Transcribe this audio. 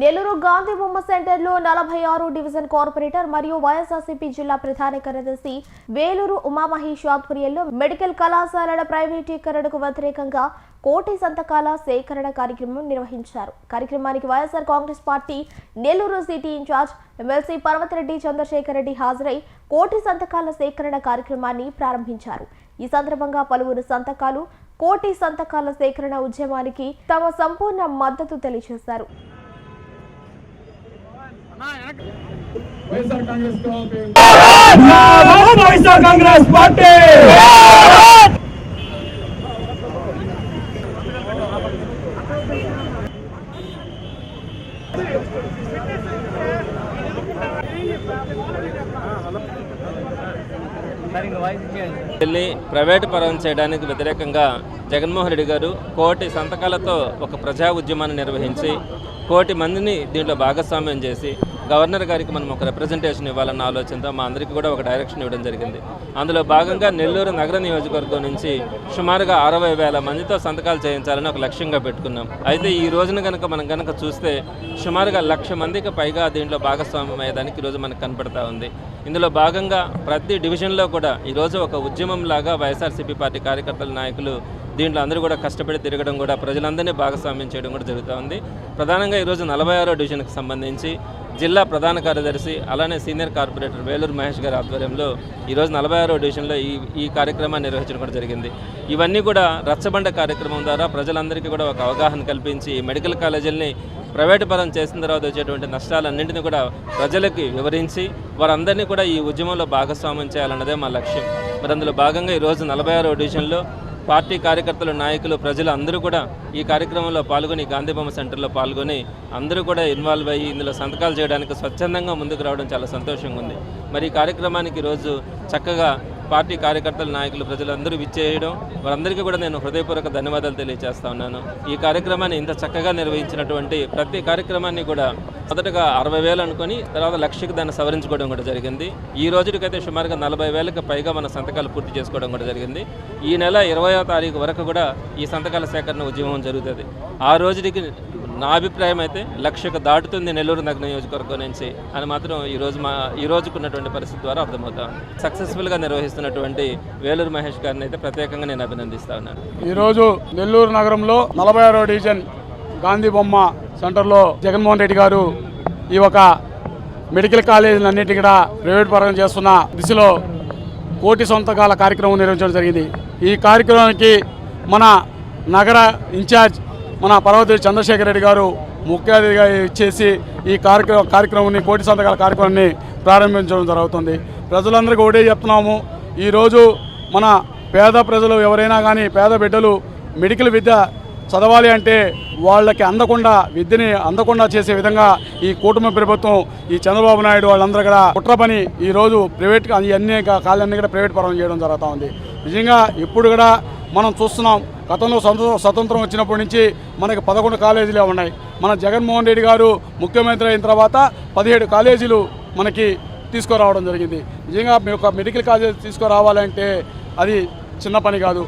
నెల్లూరు గాంధీ బొమ్మ సెంటర్లో నలభై ఆరు డివిజన్ కార్పొరేటర్ మరియు వైఎస్ఆర్సీపీ జిల్లా ప్రధాన కార్యదర్శి వేలూరు ఉమామహేష్ ఆధ్వర్యంలో మెడికల్ కళాశాలల ప్రైవేటీకరణకు వ్యతిరేకంగా కోటి సంతకాల సేకరణ కార్యక్రమం నిర్వహించారు. కార్యక్రమానికి YSR Congress party Nellore city in charge MLC Parvathireddy Chandrasekhar Reddy హాజరై కోటి సంతకాల సేకరణ కార్యక్రమాన్ని ప్రారంభించారు. ఈ సందర్భంగా పలువురు సంతకాలు కోటి సంతకాల సేకరణ ఉద్యమానికి తమ సంపూర్ణ మద్దతు తెలియజేశారు. YSR Congress party YSR Congress party! వెళ్ళి ప్రైవేటు పరం చేయడానికి వ్యతిరేకంగా జగన్మోహన్ రెడ్డి గారు కోటి సంతకాలతో ఒక ప్రజా ఉద్యమాన్ని నిర్వహించి కోటి మందిని దీంట్లో భాగస్వామ్యం చేసి గవర్నర్ గారికి మనం ఒక రిప్రజెంటేషన్ ఇవ్వాలన్న ఆలోచనతో మా అందరికీ కూడా ఒక డైరెక్షన్ ఇవ్వడం జరిగింది. అందులో భాగంగా నెల్లూరు నగర నియోజకవర్గం నుంచి సుమారుగా అరవై వేల మందితో సంతకాలు చేయించాలని ఒక లక్ష్యంగా పెట్టుకున్నాం. అయితే ఈ రోజున కనుక మనం కనుక చూస్తే సుమారుగా లక్ష మందికి పైగా దీంట్లో భాగస్వామ్యం అయ్యేదానికి ఈరోజు మనకు కనపడతా ఉంది. ఇందులో భాగంగా ప్రతి డివిజన్లో కూడా ఈరోజు ఒక ఉద్యమం లాగా వైఎస్ఆర్సీపీ పార్టీ కార్యకర్తల నాయకులు దీంట్లో అందరూ కూడా కష్టపడి తిరగడం కూడా ప్రజలందరినీ భాగస్వామ్యం చేయడం కూడా జరుగుతూ ఉంది. ప్రధానంగా ఈరోజు నలభై ఆరో డివిజన్కి సంబంధించి జిల్లా ప్రధాన కార్యదర్శి అలానే సీనియర్ కార్పొరేటర్ వేలూరు మహేష్ గారి ఆధ్వర్యంలో ఈరోజు నలభై ఆరో డివిజన్లో ఈ ఈ కార్యక్రమాన్ని నిర్వహించడం కూడా జరిగింది. ఇవన్నీ కూడా రచ్చబండ కార్యక్రమం ద్వారా ప్రజలందరికీ కూడా ఒక అవగాహన కల్పించి మెడికల్ కాలేజీలని ప్రైవేటు పరం చేసిన తర్వాత వచ్చేటువంటి నష్టాలన్నింటినీ కూడా ప్రజలకి వివరించి వారందరినీ కూడా ఈ ఉద్యమంలో భాగస్వామ్యం చేయాలన్నదే మా లక్ష్యం. మరి అందులో భాగంగా ఈరోజు నలభై ఆరో డివిజన్లో పార్టీ కార్యకర్తలు నాయకులు ప్రజలు అందరూ కూడా ఈ కార్యక్రమంలో పాల్గొని గాంధీబొమ్మ సెంటర్లో పాల్గొని అందరూ కూడా ఇన్వాల్వ్ అయ్యి ఇందులో సంతకాలు చేయడానికి స్వచ్ఛందంగా ముందుకు రావడం చాలా సంతోషంగా ఉంది. మరి ఈ కార్యక్రమానికి ఈరోజు చక్కగా పార్టీ కార్యకర్తల నాయకులు ప్రజలందరూ విచ్చేయడం. వారందరికీ కూడా నేను హృదయపూర్వక ధన్యవాదాలు తెలియజేస్తా ఉన్నాను. ఈ కార్యక్రమాన్ని ఇంత చక్కగా నిర్వహించినటువంటి ప్రతి కార్యక్రమాన్ని కూడా మొదటగా అరవై వేలు అనుకొని తర్వాత లక్షకి దాన్ని సవరించుకోవడం కూడా జరిగింది. ఈ రోజుకైతే సుమారుగా నలభై వేలకు పైగా మన సంతకాలు పూర్తి చేసుకోవడం కూడా జరిగింది. ఈ నెల ఇరవయో తారీఖు వరకు కూడా ఈ సంతకాల సేకరణ ఉద్యమం జరుగుతుంది. ఆ రోజుకి నా అభిప్రాయం అయితే లక్షకు దాటుతుంది నెల్లూరు నగర నియోజకవర్గం నుంచి అని మాత్రం ఈరోజు మా ఈ రోజుకున్నటువంటి పరిస్థితి ద్వారా అర్థమవుతా ఉంది. సక్సెస్ఫుల్గా నిర్వహిస్తున్నటువంటి వేలూరు మహేష్ గారిని అయితే ప్రత్యేకంగా నేను అభినందిస్తా ఉన్నాను. ఈరోజు నెల్లూరు నగరంలో నలభై ఆరో డివిజన్ గాంధీ బొమ్మ సెంటర్లో జగన్మోహన్ రెడ్డి గారు ఈ ఒక మెడికల్ కాలేజీలన్నిటి కూడా ప్రైవేట్ పరంగా చేస్తున్న దిశలో కోటి సొంతకాల కార్యక్రమం నిర్వహించడం జరిగింది. ఈ కార్యక్రమానికి మన నగర ఇన్ఛార్జ్ మన పర్వతి చంద్రశేఖర్ రెడ్డి గారు ముఖ్య అతిథిగా ఇచ్చేసి ఈ కార్యక్రమం కార్యక్రమాన్ని కోటి సంతకాల కార్యక్రమాన్ని ప్రారంభించడం జరుగుతుంది. ప్రజలందరికీ ఒకటే చెప్తున్నాము. ఈరోజు మన పేద ప్రజలు ఎవరైనా కానీ పేద బిడ్డలు మెడికల్ విద్య చదవాలి అంటే వాళ్ళకి అందకుండా విద్యని అందకుండా చేసే విధంగా ఈ కూటమి ప్రభుత్వం ఈ చంద్రబాబు నాయుడు వాళ్ళందరూ కూడా కుట్ర పని ఈరోజు ప్రైవేట్ ఇవన్నీ కాళ్ళన్నీ కూడా ప్రైవేట్ పరం చేయడం జరుగుతూ ఉంది. నిజంగా ఇప్పుడు కూడా మనం చూస్తున్నాం గతంలో స్వతంత్రం స్వతంత్రం వచ్చినప్పటి నుంచి మనకి పదకొండు కాలేజీలే ఉన్నాయి. మన జగన్మోహన్ రెడ్డి గారు ముఖ్యమంత్రి అయిన తర్వాత పదిహేడు కాలేజీలు మనకి తీసుకురావడం జరిగింది. నిజంగా మీ యొక్క మెడికల్ కాలేజీ తీసుకురావాలంటే అది చిన్న పని కాదు.